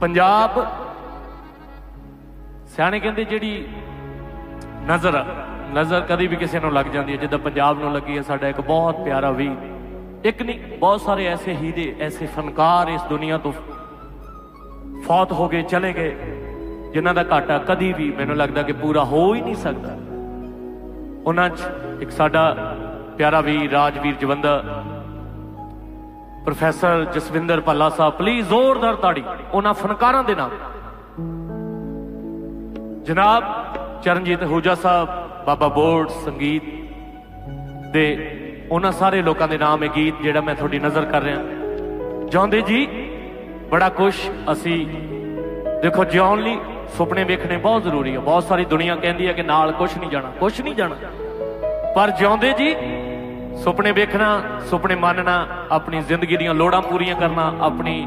ਪੰਜਾਬ ਸਿਆਣੇ ਕਹਿੰਦੇ ਜਿਹੜੀ ਨਜ਼ਰ ਆ, ਨਜ਼ਰ ਕਦੀ ਵੀ ਕਿਸੇ ਨੂੰ ਲੱਗ ਜਾਂਦੀ ਹੈ ਜਿੱਦਾਂ ਪੰਜਾਬ ਨੂੰ ਲੱਗੀ ਹੈ ਸਾਡਾ ਇੱਕ ਬਹੁਤ ਪਿਆਰਾ ਵੀ। ਇੱਕ ਨਹੀਂ ਬਹੁਤ ਸਾਰੇ ਐਸੇ ਹੀਰੇ ਐਸੇ ਫਨਕਾਰ ਇਸ ਦੁਨੀਆ ਤੋਂ ਫੌਤ ਹੋ ਗਏ ਚਲੇ ਗਏ ਜਿਨ੍ਹਾਂ ਦਾ ਘਾਟਾ ਕਦੀ ਵੀ ਮੈਨੂੰ ਲੱਗਦਾ ਕਿ ਪੂਰਾ ਹੋ ਹੀ ਨਹੀਂ ਸਕਦਾ। ਉਹਨਾਂ 'ਚ ਇੱਕ ਸਾਡਾ ਪਿਆਰਾ ਵੀਰ Rajvir Jawanda professor Jaswinder Bhalla Sahib please ਜ਼ੋਰਦਾਰ ਤਾੜੀ, ਉਹਨਾਂ ਫਨਕਾਰਾਂ ਦੇ ਨਾਮ ਜਨਾਬ ਚਰਨਜੀਤ ਹੂਜਾ ਸਾਹਿਬ, ਬਾਬਾ ਬੋਰਡ ਸੰਗੀਤ ਦੇ ਉਹਨਾਂ ਸਾਰੇ ਲੋਕਾਂ ਦੇ ਨਾਮ ਇਹ ਗੀਤ ਜਿਹੜਾ ਮੈਂ ਤੁਹਾਡੀ ਨਜ਼ਰ ਕਰ ਰਿਹਾ। ਜਾਂਦੇ ਜੀ, ਬੜਾ ਕੁਛ ਅਸੀਂ। ਦੇਖੋ, ਜਿਉਣ ਲਈ ਸੁਪਨੇ ਵੇਖਣੇ ਬਹੁਤ ਜ਼ਰੂਰੀ ਹੈ ਬਹੁਤ ਸਾਰੀ ਦੁਨੀਆ ਕਹਿੰਦੀ ਹੈ ਕਿ ਨਾਲ ਕੁਛ ਨਹੀਂ ਜਾਣਾ, ਕੁਛ ਨਹੀਂ ਜਾਣਾ। ਪਰ ਜਿਉਂਦੇ ਜੀ ਸੁਪਨੇ ਵੇਖਣਾ, ਸੁਪਨੇ ਮੰਨਣਾ, ਆਪਣੀ ਜ਼ਿੰਦਗੀ ਦੀਆਂ ਲੋੜਾਂ ਪੂਰੀਆਂ ਕਰਨਾ, ਆਪਣੀ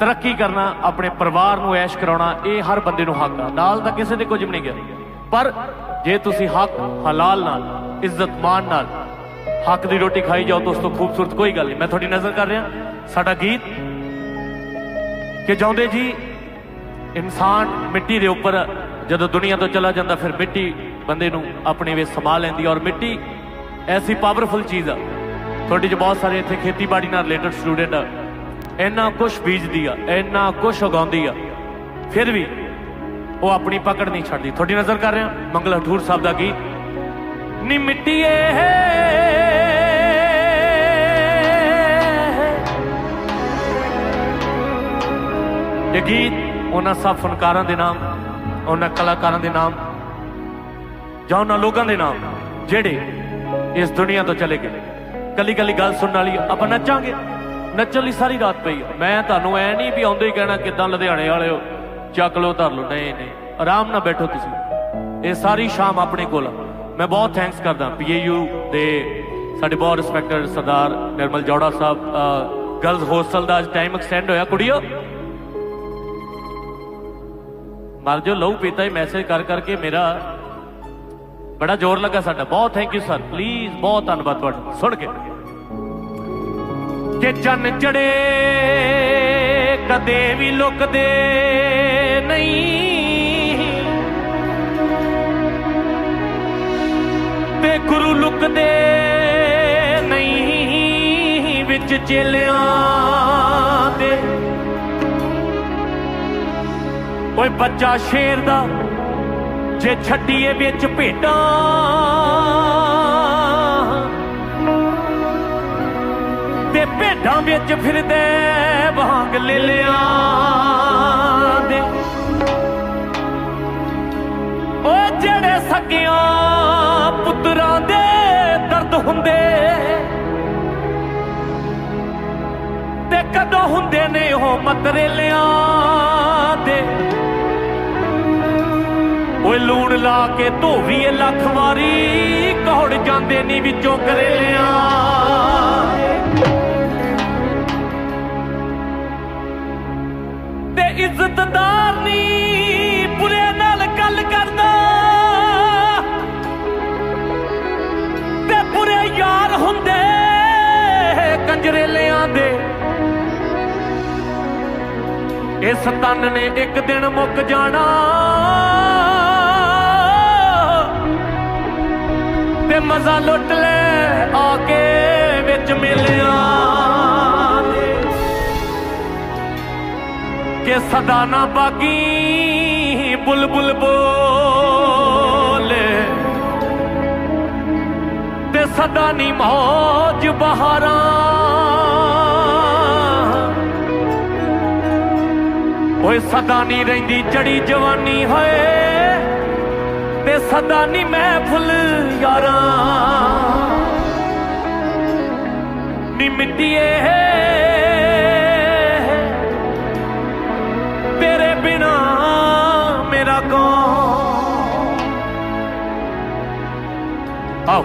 ਤਰੱਕੀ ਕਰਨਾ, ਆਪਣੇ ਪਰਿਵਾਰ ਨੂੰ ਐਸ਼ ਕਰਾਉਣਾ, ਇਹ ਹਰ ਬੰਦੇ ਨੂੰ ਹੱਕ ਆ। ਨਾਲ ਤਾਂ ਕਿਸੇ ਦੇ ਕੁਝ ਵੀ ਨਹੀਂ ਗਿਆ। ਪਰ ਜੇ ਤੁਸੀਂ ਹੱਕ ਹਲਾਲ ਨਾਲ, ਇੱਜ਼ਤ ਮਾਨ ਨਾਲ ਹੱਕ ਦੀ ਰੋਟੀ ਖਾਈ ਜਾਓ ਤਾਂ ਉਸ ਤੋਂ ਖੂਬਸੂਰਤ ਕੋਈ ਗੱਲ ਨਹੀਂ। ਮੈਂ ਤੁਹਾਡੀ ਨਜ਼ਰ ਕਰ ਰਿਹਾ। ਸਾਡਾ ਗੀਤ ਕਿ ਜਾਉਂਦੇ ਜੀ ਇਨਸਾਨ ਮਿੱਟੀ ਦੇ ਉੱਪਰ ਜਦੋਂ ਦੁਨੀਆ ਤੋਂ ਚਲਾ ਜਾਂਦਾ, ਫਿਰ ਮਿੱਟੀ ਬੰਦੇ ਨੂੰ ਆਪਣੇ ਵਿੱਚ ਸਮਾ ਲੈਂਦੀ ਔਰ ਮਿੱਟੀ ਐਸੀ ਪਾਵਰਫੁਲ ਚੀਜ਼ ਆ। ਤੁਹਾਡੇ ਚ ਬਹੁਤ ਸਾਰੇ ਇੱਥੇ ਖੇਤੀਬਾੜੀ ਨਾਲ ਰਿਲੇਟਡ ਸਟੂਡੈਂਟ ਆ। ਇੰਨਾ ਕੁਝ ਬੀਜਦੀ ਆ, ਇੰਨਾ ਕੁਝ ਉਗਾਉਂਦੀ ਆ। ਫਿਰ ਵੀ ਉਹ ਆਪਣੀ ਪਕੜ ਨਹੀਂ ਛੱਡਦੀ। ਤੁਹਾਡੀ ਨਜ਼ਰ ਕਰ ਰਿਹਾ? ਮੰਗਲ ਹਠੂਰ ਸਾਹਿਬ ਦਾ ਗੀਤ। ਨੀ ਮਿੱਟੀਏ ਇਹ ਗੀਤ ਉਹਨਾਂ ਸਭ ਫਨਕਾਰਾਂ ਦੇ ਨਾਮ, ਉਹਨਾਂ ਕਲਾਕਾਰਾਂ ਦੇ ਨਾਮ ਜਾਂ ਉਹਨਾਂ ਲੋਕਾਂ ਦੇ ਨਾਮ, ਜਿਹੜੇ ਇਸ ਦੁਨੀਆ ਤੋਂ ਚਲੇ ਗਏ। ਕੱਲੀ ਕੱਲੀ ਗੱਲ ਸੁਣਨ ਵਾਲੀ ਆਪਾਂ ਨੱਚਾਂਗੇ। ਨੱਚਣ ਲਈ ਸਾਰੀ ਰਾਤ ਪਈ ਮੈਂ ਤੁਹਾਨੂੰ ਐ ਨਹੀਂ ਵੀ ਆਉਂਦੇ ਹੀ ਕਹਿਣਾ ਕਿਦਾਂ ਲੁਧਿਆਣੇ ਵਾਲਿਓ, ਚੱਕ ਲੋ ਧਰ ਲੋ ਨਹੀਂ ਨਹੀਂ। ਆਰਾਮ ਨਾਲ ਬੈਠੋ ਤੁਸੀਂ। ਇਹ ਸਾਰੀ ਸ਼ਾਮ ਆਪਣੇ ਕੋਲ ਮੈਂ ਬਹੁਤ ਥੈਂਕਸ ਕਰਦਾ ਪੀਏਯੂ ਦੇ ਸਾਡੇ ਬਹੁਤ respected Sardar Nirmal Jaura sahib girls hostel ਦਾ ਅੱਜ ਟਾਈਮ ਐਕਸਟੈਂਡ ਹੋਇਆ। ਕੁੜੀਓ, ਮਰ ਜੋ ਲਹੂ ਪੀਤਾ ਹੀ ਮੈਸੇਜ ਕਰ ਕਰਕੇ ਮੇਰਾ ਬੜਾ ਜ਼ੋਰ ਲੱਗਾ ਸਾਡਾ। ਬਹੁਤ ਥੈਂਕ ਯੂ ਸਰ ਪਲੀਜ਼ ਬਹੁਤ ਧੰਨਵਾਦ ਤੁਹਾਡਾ। ਸੁਣ ਕੇ। ਕਿ ਚੰਨ ਚੜੇ, ਕਦੇ ਵੀ ਲੁਕਦੇ ਨਹੀਂ। ਤੇ ਗੁਰੂ ਲੁਕਦੇ ਨਹੀਂ ਵਿੱਚ ਚੇਲਿਆਂ ਦੇ ਓਏ ਬੱਚਾ ਸ਼ੇਰ ਦਾ ਜੇ ਛੱਡੀਏ ਵਿੱਚ ਭੇਡਾਂ ਤੇ ਭੇਡਾਂ ਵਿੱਚ ਫਿਰਦੇ ਵਾਂਗ ਲਿਲਿਆਂ ਦੇ। ਉਹ ਜਿਹੜੇ ਸਕਿਆਂ ਪੁੱਤਰਾਂ ਦੇ ਦਰਦ ਹੁੰਦੇ, ਤੇ ਕਦੋਂ ਹੁੰਦੇ ਨੇ ਉਹ ਮਤਰੇਲਿਆਂ? ਲੂਣ ਲਾ ਕੇ ਧੋਵੀਏ ਲੱਖ ਵਾਰੀ। ਕੌੜ ਜਾਂਦੇ ਨਹੀਂ ਵਿੱਚੋਂ ਕਰੇਲਿਆਂ। ਤੇ ਇੱਜ਼ਤਦਾਰ ਨਹੀਂ ਬੁਰੇ ਨਾਲ ਗੱਲ ਕਰਦਾ। ਤੇ ਬੁਰੇ ਯਾਰ ਹੁੰਦੇ ਕੰਜਰੇਲਿਆਂ ਦੇ। ਇਸ ਤਨ ਨੇ ਇੱਕ ਦਿਨ ਮੁੱਕ ਜਾਣਾ। ਤੇ ਮਜ਼ਾ ਲੁੱਟ ਲੈ ਆ ਕੇ ਵਿੱਚ ਮਿਲਿਆ ਕਿ ਸਦਾ ਨਾ ਬਾਗੀ ਬੁਲਬੁਲ ਬੋਲੇ। ਤੇ ਸਦਾ ਨਹੀਂ ਮੌਜ ਬਹਾਰਾਂ। ਓਏ ਸਦਾ ਨਹੀਂ ਰਹਿੰਦੀ ਚੜੀ ਜਵਾਨੀ ਹੋਏ। ਸਦਾ ਨਹੀਂ ਮਹਿਫਲ ਯਾਰਾਂ। ਨੀ ਮਿੱਟੀਏ ਤੇਰੇ ਬਿਨਾ ਮੇਰਾ ਕੌਣ? ਆਓ।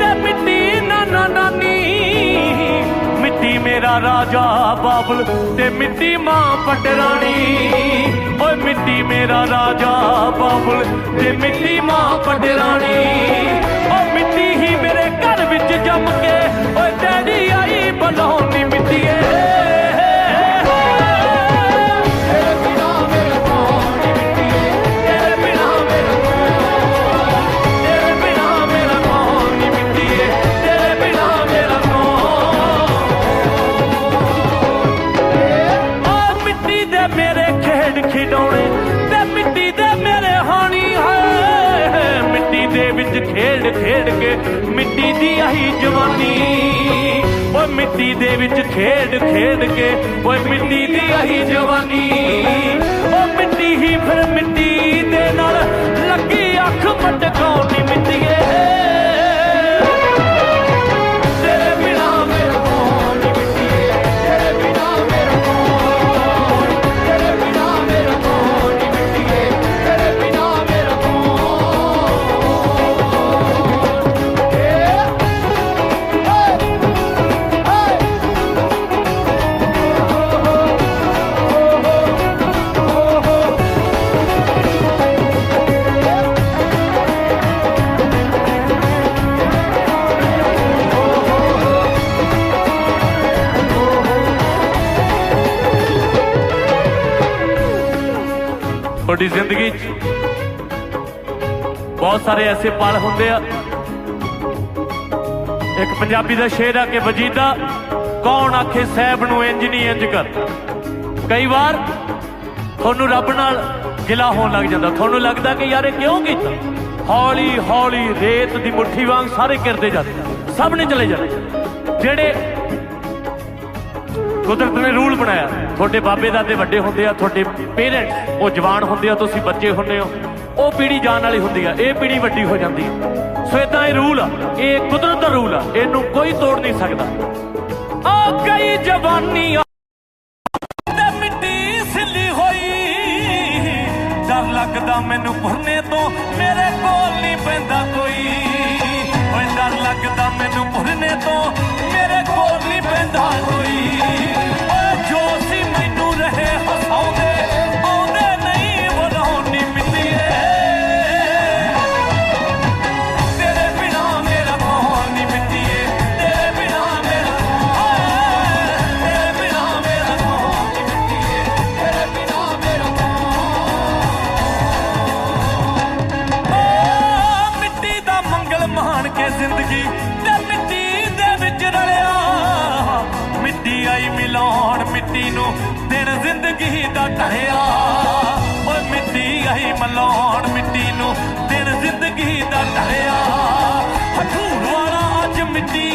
ਤੇ ਮਿੱਟੀ ਨਾਨਾ ਨਾਨੀ। ਮਿੱਟੀ ਮੇਰਾ ਰਾਜਾ ਬਾਬਲ ਤੇ ਮਿੱਟੀ ਮਾਂ ਪਟਰਾਣੀ। ਓਏ ਮਿੱਟੀ ਮੇਰਾ ਰਾਜਾ ਬਾਬਲ ਤੇ ਮਿੱਟੀ ਮਾਂ ਪਟਰਾਣੀ। ਓ ਮਿੱਟੀ ਹੀ ਮੇਰੇ ਘਰ ਵਿੱਚ ਜੰਮ ਕੇ ਖੇਡ ਖੇਡ ਕੇ ਮਿੱਟੀ ਦੀ ਆਹੀ ਜਵਾਨੀ। ਓਏ ਮਿੱਟੀ ਦੇ ਵਿੱਚ ਖੇਡ ਖੇਡ ਕੇ ਓਏ ਮਿੱਟੀ ਦੀ ਆਹੀ ਜਵਾਨੀ। ਓ ਮਿੱਟੀ ਹੀ ਫਿਰ ਮਿੱਟੀ ਦੇ ਨਾਲ ਲੱਗੀ ਅੱਖ ਮਟਕਾਉਣੀ ਮਿੱਟੀਏ ਤੁਹਾਡੀ ਜ਼ਿੰਦਗੀ 'ਚ। ਬਹੁਤ ਸਾਰੇ ਐਸੇ ਪਲ ਹੁੰਦੇ ਆ। ਇੱਕ ਪੰਜਾਬੀ ਦਾ ਸ਼ੇਰ ਆ ਕਿ ਵਜੀਦਾ, ਕੌਣ ਆਖੇ ਸਹਿਬ ਨੂੰ ਇੰਜ ਨਹੀਂ ਇੰਜ ਕਰ। ਕਈ ਵਾਰ ਤੁਹਾਨੂੰ ਰੱਬ ਨਾਲ ਗਿਲਾ ਹੋਣ ਲੱਗ ਜਾਂਦਾ। ਤੁਹਾਨੂੰ ਲੱਗਦਾ ਕਿ ਯਾਰ ਇਹ ਕਿਉਂ ਕੀਤਾ? ਹੌਲੀ ਹੌਲੀ ਰੇਤ ਦੀ ਮੁੱਠੀ ਵਾਂਗ ਸਾਰੇ ਗਿਰਦੇ ਜਾਂਦੇ। ਸਭ ਨੇ ਚਲੇ ਜਾਂਦੇ ਜਿਹੜੇ ਕੁਦਰਤ ਨੇ ਰੂਲ ਬਣਾਇਆ। ਤੁਹਾਡੇ ਬਾਬੇ ਦਾਦੇ ਵੱਡੇ ਹੁੰਦੇ ਆ, ਤੁਹਾਡੇ ਪੇਰੈਂਟਸ ਉਹ ਜਵਾਨ ਹੁੰਦੇ ਆ, ਤੁਸੀਂ ਬੱਚੇ ਹੁੰਦੇ ਹੋ, ਉਹ ਪੀੜੀ ਜਾਣ ਵਾਲੀ ਹੁੰਦੀ ਆ, ਇਹ ਪੀੜੀ ਵੱਡੀ ਹੋ ਜਾਂਦੀ ਆ। ਸੋ ਇਦਾਂ ਇਹ ਰੂਲ ਆ, ਇਹ ਕੁਦਰਤ ਦਾ ਰੂਲ ਆ, ਇਹਨੂੰ ਕੋਈ ਤੋੜ ਨਹੀਂ ਸਕਦਾ। ਆ ਗਈ ਜਵਾਨੀ ਤੇ ਮਿੱਟੀ ਸਿੱਲੀ ਹੋਈ, ਡਰ ਲੱਗਦਾ ਮੈਨੂੰ ਭੁਰਨੇ ਕੇ ਤੇ ਮਿੱਟੀ ਦੇ ਵਿੱਚ ਰਲਿਆ। ਮਿੱਟੀ ਆਈ ਮਿਲਾਉਣ, ਮਿੱਟੀ ਨੂੰ ਦਿਨ ਜ਼ਿੰਦਗੀ ਦਾ ਢਲਿਆ। ਓਏ ਮਿੱਟੀ ਆਈ ਮਿਲਾਉਣ, ਮਿੱਟੀ ਨੂੰ ਦਿਨ ਜ਼ਿੰਦਗੀ ਦਾ ਢਲਿਆ। ਹਠੂਰ ਵਾਲਾ ਅੱਜ ਮਿੱਟੀ